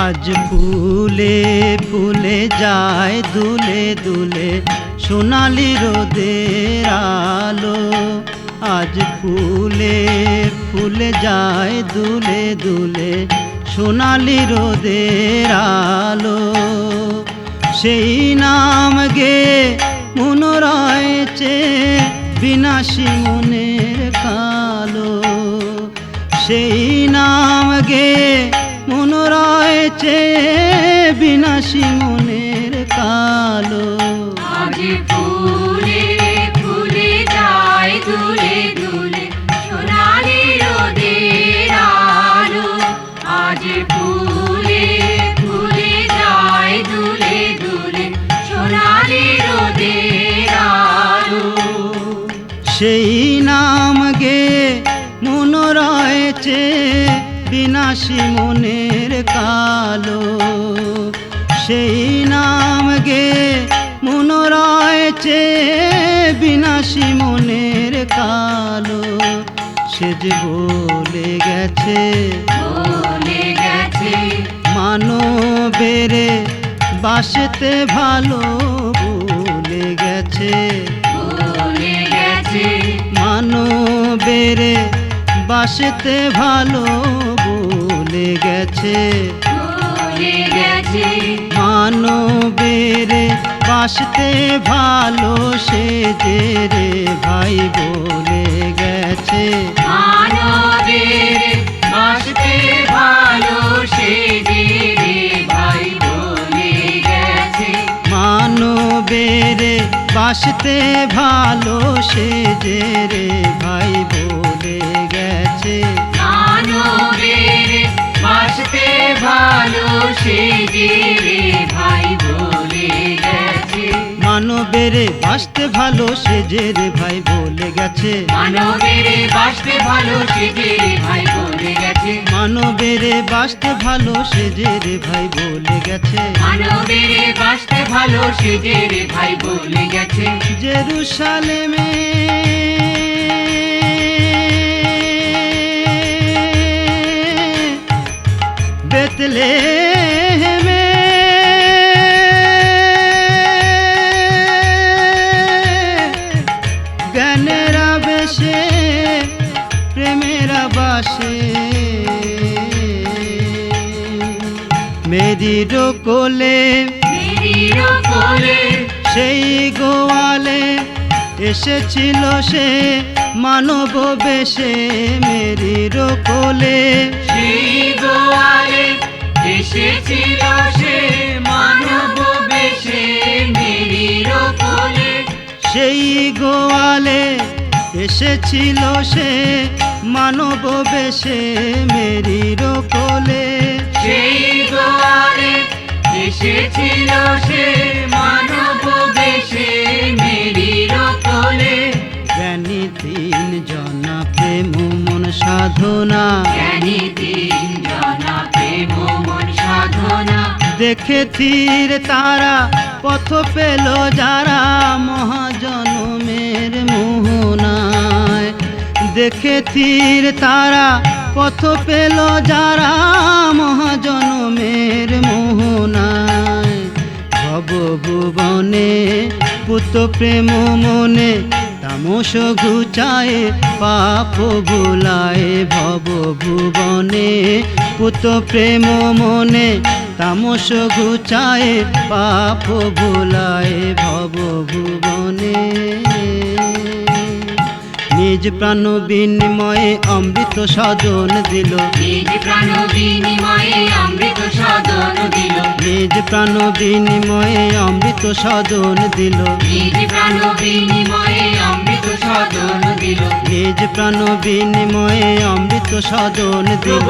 আজ ফুলে ফুলে যায় দুলে দুলে। সোনালি রোদের আলো আজ ফুলে ফুলে যায় দুলে দুলে। সোনালি রোদের আলো সেই নাম গে মন রয়েছে বিনাশী মনের বিনাশী মনের কালো। আজ ফুলে ফুলে যায় দুলে দুলে সোনালি রোদের আলো। আজ ফুলে ফুলে যায় দুলে দুলে সোনালি রোদের আলো। সেই নাম গে মন রয়েছে বিনাশী মনের কালো। সেই নাম গে মন রয়েছে বিনাশী মনের কালো। সে যে বলে গেছে বলে গেছে। মানবেরে বাসতে ভালো বলে গেছে। বলে গেছে। মানবেরে বাসতে ভালো বলে গেছে। মানবেরে বাসতে ভালো সে যে রে ভাই বলে গেছে। মানবের বাসতে ভালো সে যে রে ভাই বলে গেছে। মানবেরে বাসতে ভালো সে যে রে ভাই মানবেরে বাসতে ভালো সে যে রে ভাই বলে গেছে। মানবের বাসতে ভালো সে যে রে ভাই বলে গেছে। মানবেরে বাসতে ভালো সে যে রে ভাই বলে গেছে। মানবের বাসতে ভালো সে যে রে ভাই বলে গেছে। জেরুসালেমে বেতলেহেমে মেরির কোলে সেই গোয়ালে এসেছিল সে মানব বেশে। মেরির কোলে সেই গোয়ালে এসেছিল সে মানব বেশে। মেরির কোলে সেই গোয়ালে এসেছিল সে মানব বেশে মেরির কোলে সেই এসেছিল সে মানব বেশে মেরির কোলে জ্ঞানী তিন জনা প্রেম মন সাধনা। জ্ঞানী তিন জনা প্রেম মন সাধনা। দেখে তীর তারা পথ পেল যারা। মহাজনমের মোহনায় দেখে তীর তারা, পথ পেল যারা মহাজনমের মোহনায়। ভব ভুবনে পুত প্রেম মনে তামস ঘুচায়, পাপ ভুলায়। ভব ভুবনে পুত প্রেম মনে তামস ঘুচায়, পাপ ভুলায়। ভব ভুবনে নিজ প্রাণ বিনিময়ে অমৃত সজন দিল। নিজ প্রাণ বিনিময়ে অমৃত সদন দিল। নিজ প্রাণ বিনিময়ে অমৃত সদন দিল। নিজ প্রাণ বিনিময়ে অমৃত সদন দিল। নিজ প্রাণ বিনিময়ে অমৃত সদন দিল।